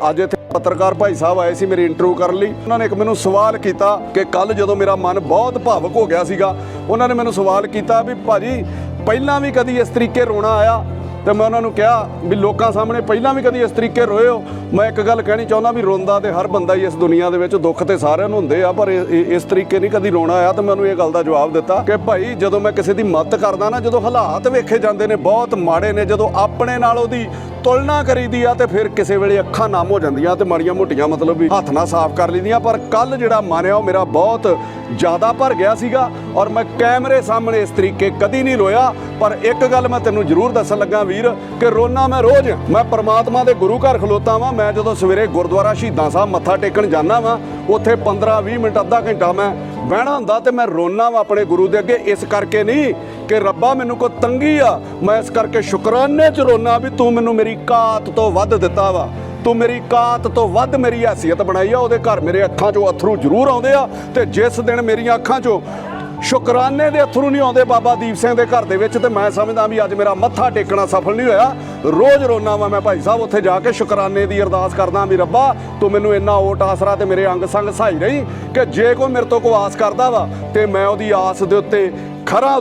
ਅੱਜ ਇੱਥੇ ਪੱਤਰਕਾਰ ਭਾਈ ਸਾਹਿਬ ਆਏ ਸੀ ਮੇਰੀ ਇੰਟਰਵਿਊ ਕਰਨ ਲਈ। ਉਹਨਾਂ ਨੇ ਇੱਕ ਮੈਨੂੰ ਸਵਾਲ ਕੀਤਾ ਕਿ ਕੱਲ ਜਦੋਂ ਮੇਰਾ ਮਨ ਬਹੁਤ ਭਾਵਕ ਹੋ ਗਿਆ ਸੀਗਾ, ਉਹਨਾਂ ਨੇ ਮੈਨੂੰ ਸਵਾਲ ਕੀਤਾ ਵੀ ਭਾਜੀ ਪਹਿਲਾਂ ਵੀ ਕਦੀ ਇਸ ਤਰੀਕੇ ਰੋਣਾ ਆਇਆ? ਤੇ ਮੈਂ ਉਹਨਾਂ ਨੂੰ ਕਿਹਾ ਵੀ ਲੋਕਾਂ ਸਾਹਮਣੇ ਪਹਿਲਾਂ ਵੀ ਕਦੀ ਇਸ ਤਰੀਕੇ ਰੋਏ ਹੋ? ਮੈਂ ਇੱਕ ਗੱਲ ਕਹਿਣੀ ਚਾਹੁੰਦਾ ਵੀ ਰੋਂਦਾ ਤੇ ਹਰ ਬੰਦਾ ਹੀ ਇਸ ਦੁਨੀਆ ਦੇ ਵਿੱਚ ਦੁੱਖ ਤੇ ਸਾਰਿਆਂ ਨੂੰ ਹੁੰਦੇ ਆ, ਪਰ ਇਸ ਤਰੀਕੇ ਨਹੀਂ ਕਦੀ ਰੋਣਾ ਆਇਆ ਤੇ ਮੈਨੂੰ ਇਹ ਗੱਲ ਦਾ ਜਵਾਬ ਦਿੱਤਾ ਕਿ ਭਾਈ ਜਦੋਂ ਮੈਂ ਕਿਸੇ ਦੀ ਮਦਦ ਕਰਦਾ ਨਾ, ਜਦੋਂ ਹਾਲਾਤ ਵੇਖੇ ਜਾਂਦੇ ਨੇ, ਬਹੁਤ ਮਾੜੇ ਨੇ, ਜਦੋਂ ਆਪਣੇ ਨਾਲ ਉਹਦੀ ਤੁਲਨਾ ਕਰੀਦੀ ਆ ਤੇ ਫਿਰ ਕਿਸੇ ਵੇਲੇ ਅੱਖਾਂ ਨਾਮ ਹੋ ਜਾਂਦੀਆਂ ਤੇ ਮਾੜੀਆਂ ਮੋਟੀਆਂ ਮਤਲਬ ਵੀ ਹੱਥ ਨਾਲ ਸਾਫ਼ ਕਰ ਲਈਦੀਆਂ ਪਰ ਕੱਲ ਜਿਹੜਾ ਮਨ ਆ ਉਹ ਮੇਰਾ ਬਹੁਤ ਜ਼ਿਆਦਾ ਭਰ ਗਿਆ ਸੀਗਾ ਔਰ ਮੈਂ ਕੈਮਰੇ ਸਾਹਮਣੇ ਇਸ ਤਰੀਕੇ ਕਦੀ ਨਹੀਂ ਰੋਇਆ ਪਰ ਇੱਕ ਗੱਲ ਮੈਂ ਤੈਨੂੰ ਜ਼ਰੂਰ ਦੱਸਣ ਲੱਗਾ ਵੀਰ ਕਿ ਰੋਣਾ ਮੈਂ ਰੋਜ਼ ਮੈਂ ਪਰਮਾਤਮਾ ਦੇ ਗੁਰੂ ਘਰ ਖਲੋਤਾ ਵਾਂ। ਮੈਂ ਜਦੋਂ ਸਵੇਰੇ ਗੁਰਦੁਆਰਾ ਸ਼ਹੀਦਾਂ ਸਾਹਿਬ ਮੱਥਾ ਟੇਕਣ ਜਾਂਦਾ ਵਾਂ, ਉੱਥੇ 15 20 ਮਿੰਟ, ਅੱਧਾ ਘੰਟਾ ਮੈਂ ਬਹਿਣਾ ਹੁੰਦਾ ਤੇ ਮੈਂ ਰੋਣਾ ਵਾਂ ਆਪਣੇ ਗੁਰੂ ਦੇ ਅੱਗੇ। ਇਸ ਕਰਕੇ ਨਹੀਂ ਕਿ ਰੱਬਾ ਮੈਨੂੰ ਕੋ ਤੰਗੀ ਆ। ਮੈਂ ਇਸ ਕਰਕੇ ਸ਼ੁਕਰਾਨੇ ਚ ਰੋਣਾ ਵੀ ਤੂੰ ਮੈਨੂੰ ਮੇਰੀ ਕਾਤ ਤੋਂ ਵੱਧ ਦਿੱਤਾ ਵਾ। ਤੂੰ ਮੇਰੀ ਕਾਤ ਤੋਂ ਵੱਧ ਮੇਰੀ ਹੈਸੀਅਤ ਬਣਾਈ ਆ। ਉਹਦੇ ਘਰ ਮੇਰੇ ਅੱਖਾਂ 'ਚੋਂ ਅਥਰੂ ਜ਼ਰੂਰ ਆਉਂਦੇ ਆ ਤੇ ਜਿਸ ਦਿਨ ਮੇਰੀਆਂ ਅੱਖਾਂ 'ਚੋਂ ਸ਼ੁਕਰਾਨੇ ਦੇ ਅਥਰੂ ਨਹੀਂ ਆਉਂਦੇ ਬਾਬਾ ਦੀਪ ਸਿੰਘ ਦੇ ਘਰ ਦੇ ਵਿੱਚ ਤੇ ਮੈਂ ਸਮਝਦਾ ਵੀ ਅੱਜ ਮੇਰਾ ਮੱਥਾ ਟੇਕਣਾ ਸਫਲ ਨਹੀਂ ਹੋਇਆ। ਰੋਜ਼ ਰੋਣਾ ਵਾ ਮੈਂ ਭਾਈ ਸਾਹਿਬ, ਉੱਥੇ ਜਾ ਕੇ ਸ਼ੁਕਰਾਨੇ ਦੀ ਅਰਦਾਸ ਕਰਦਾ ਵੀ ਰੱਬਾ, ਤੂੰ ਮੈਨੂੰ ਇੰਨਾ ਓਟ ਆਸਰਾ ਤੇ ਮੇਰੇ ਅੰਗ ਸੰਗ ਸਹਾਈ ਰਹੀ ਕਿ ਜੇ ਕੋਈ ਮੇਰੇ ਤੋਂ ਕੋ ਆਸ ਕਰਦਾ ਵਾ ਤੇ ਮੈਂ ਉਹਦੀ ਆਸ ਦੇ ਉੱਤੇ ਖਰਾ